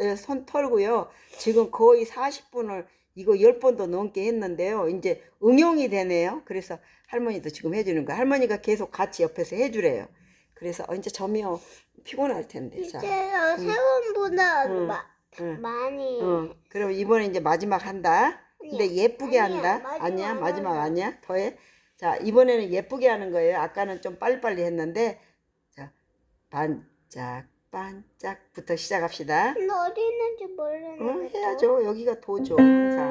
예, 손 털고요. 지금 거의 40분을 이거 10번도 넘게 했는데요. 이제 응용이 되네요. 그래서 할머니도 지금 해주는 거예요. 할머니가 계속 같이 옆에서 해주래요. 그래서 어, 이제 점이요 피곤할 텐데. 자, 이제요 세번보다 응. 마, 응. 많이. 어, 그럼 이번에 이제 마지막 한다. 근데 아니야. 예쁘게 아니야, 한다. 마지막 아니야, 마지막. 아니야. 더해. 자, 이번에는 예쁘게 하는 거예요. 아까는 좀 빨리빨리 했는데, 자, 반짝, 반짝부터 시작합시다. 근데 어디 있는지 어, 모르는데. 해야죠. 여기가 도죠, 항상.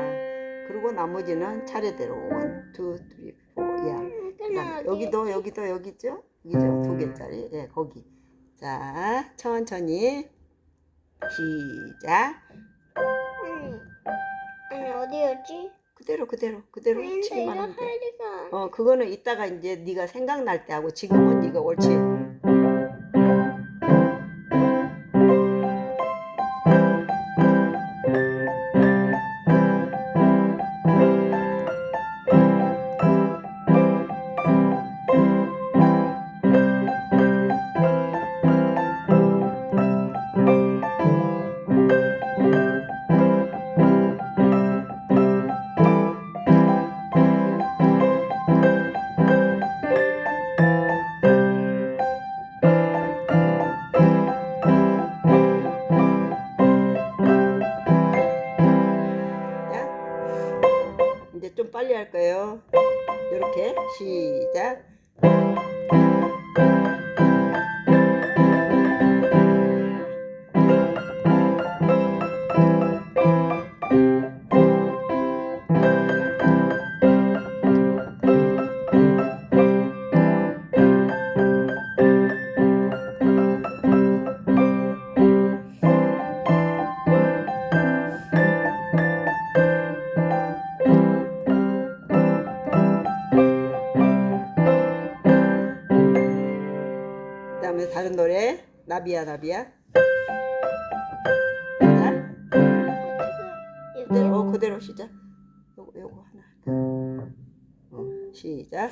그리고 나머지는 차례대로. 원, 투, 쓰리, 포, 야. 음, 여기도, 여기도, 여기죠? 여기죠? 두 개짜리. 예, 거기. 자, 천천히. 시작. 아니, 아니 어디였지? 그대로, 그대로, 그대로 치기만 하면 돼. 어, 그거는 이따가 이제 네가 생각날 때 하고 지금은 네가 옳지. 좀 빨리 할 거예요. 이렇게 시작. 다른 노래 나비야 나비야. 자, 그대로 어, 그대로 시작. 요거 요거 하나. 어, 시작.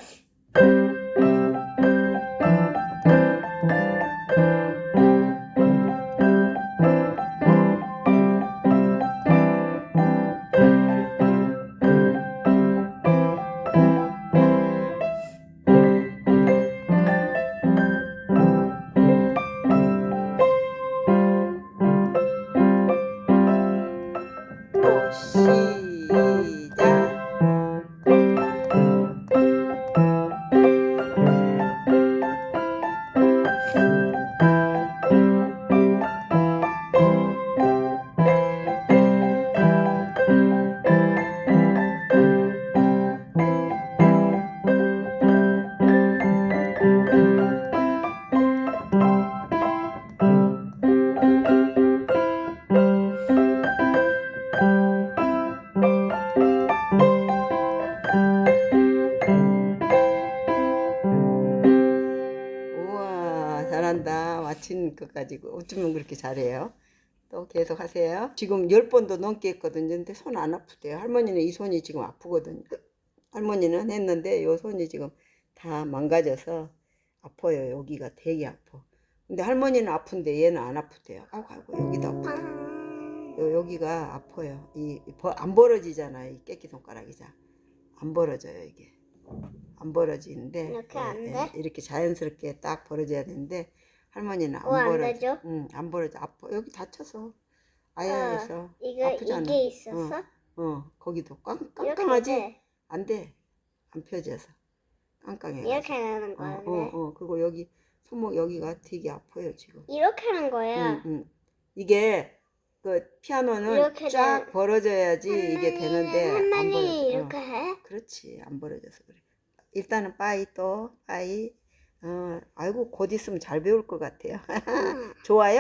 마친 것 가지고 어쩌면 그렇게 잘해요. 또 계속 하세요. 지금 열 번도 넘게 했거든요. 근데 손 안 아프대요. 할머니는 이 손이 지금 아프거든요. 할머니는 했는데 요 손이 지금 다 망가져서 아파요. 여기가 되게 아파. 근데 할머니는 아픈데 얘는 안 아프대요. 아이고 아이고 여기도 빵. 요, 여기가 아파요. 이 안 벌어지잖아요. 이 깨끼 손가락이 잘안 벌어져요 이게. 안 벌어지는데 이렇게 예, 안 예, 돼? 이렇게 자연스럽게 딱 벌어져야 되는데 할머니는 안 어, 안 벌어져. 되죠? 응, 안 벌어져. 아파. 여기 다쳐서 아, 아야에서 이거 아프잖아. 이게 있었어? 어 거기도 깡, 이렇게 깡깡하지? 돼. 안 돼. 안 펴져서 깡깡해. 이렇게 하는 어, 거야. 어, 어. 그리고 여기 손목 여기가 되게 아파요 지금. 이렇게 하는 거야. 응, 응. 이게 그 피아노는 이렇게 쫙 돼. 벌어져야지 이게 되는데 안 할머니 벌어져. 어. 이렇게 해? 그렇지 안 벌어져서 그래 일단은 빠이 또 빠이 어 아이고 곧 있으면 잘 배울 것 같아요 응. 좋아요